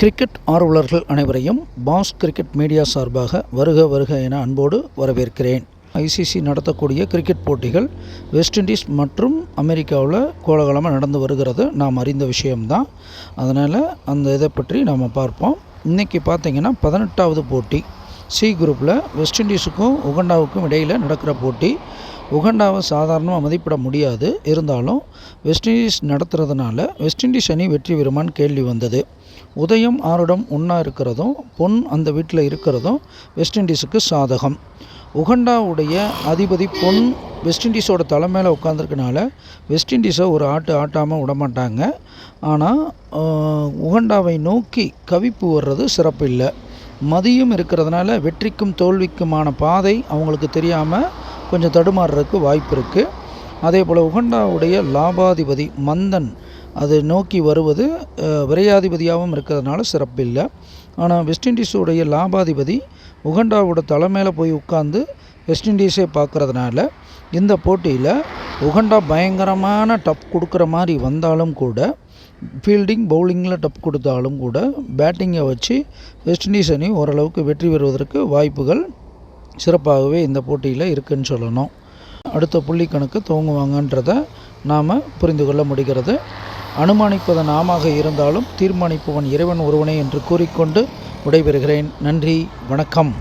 Cricket ஆர்வலர்கள் அனைவரையும் pass cricket media சார்பாக வருக வருக என அன்போடு வரவேற்கிறேன். ஐசிசி நடத்தக்கூடிய கிரிக்கெட் போட்டிகள் வெஸ்ட் இண்டீஸ் மற்றும் அமெரிக்காவில் கோலகலமாக நடந்து வருகிறது. நாம் அறிந்த விஷயம்தான். அதனால் அந்த இதை பற்றி நாம் பார்ப்போம். இன்றைக்கி பார்த்தீங்கன்னா பதினெட்டாவது போட்டி. சி குரூப்பில் வெஸ்ட் இண்டீஸுக்கும் உகண்டாவுக்கும் இடையில் நடக்கிற போட்டி. உகண்டாவை சாதாரணமாக மதிப்பிட முடியாது. இருந்தாலும் வெஸ்ட் இண்டீஸ் நடத்துறதுனால வெஸ்ட் இண்டீஸ் அணி வெற்றி பெறுமான்னு கேள்வி வந்தது. உதயம் ஆறுடம் ஒன்றா இருக்கிறதும் பொன் அந்த வீட்டில் இருக்கிறதும் வெஸ்ட் இண்டீஸுக்கு சாதகம். உகண்டாவுடைய அதிபதி பொன் வெஸ்ட் இண்டீஸோட தலை மேலே உட்காந்துருக்கனால வெஸ்ட் இண்டீஸை ஒரு ஆட்டு ஆட்டாமல் விடமாட்டாங்க. ஆனால் உகண்டாவை நோக்கி கவிப்பு வர்றது சிறப்பு இல்லை. மதியம் இருக்கிறதுனால வெற்றிக்கும் தோல்விக்குமான பாதை அவங்களுக்கு தெரியாமல் கொஞ்சம் தடுமாறுறதுக்கு வாய்ப்பு இருக்குது அதே போல் உகண்டாவுடைய லாபாதிபதி மந்தன் அது நோக்கி வருவது விரையாதிபதியாகவும் இருக்கிறதுனால சிறப்பில்லை. ஆனால் வெஸ்ட் இண்டீஸுடைய லாபாதிபதி உகண்டாவோட தலை மேலே போய் உட்காந்து வெஸ்ட் இண்டீஸே பார்க்குறதுனால இந்த போட்டியில் உகண்டா பயங்கரமான டப் கொடுக்குற மாதிரி வந்தாலும் கூட ஃபீல்டிங் பவுலிங்கில் டப் கொடுத்தாலும் கூட பேட்டிங்கை வச்சு வெஸ்ட் இண்டீஸ் அணி ஓரளவுக்கு வெற்றி பெறுவதற்கு வாய்ப்புகள் சிறப்பாகவே இந்த போட்டியில் இருக்குன்னு சொல்லணும். அடுத்த புள்ளி கணக்கு துவங்குவாங்கன்றதை நாம் புரிந்து கொள்ள முடிகிறது. அனுமானிப்பதன் நாமாக இருந்தாலும் தீர்மானிப்பவன் இறைவன் ஒருவனே என்று கூறிக்கொண்டு விடைபெறுகிறேன். நன்றி வணக்கம்.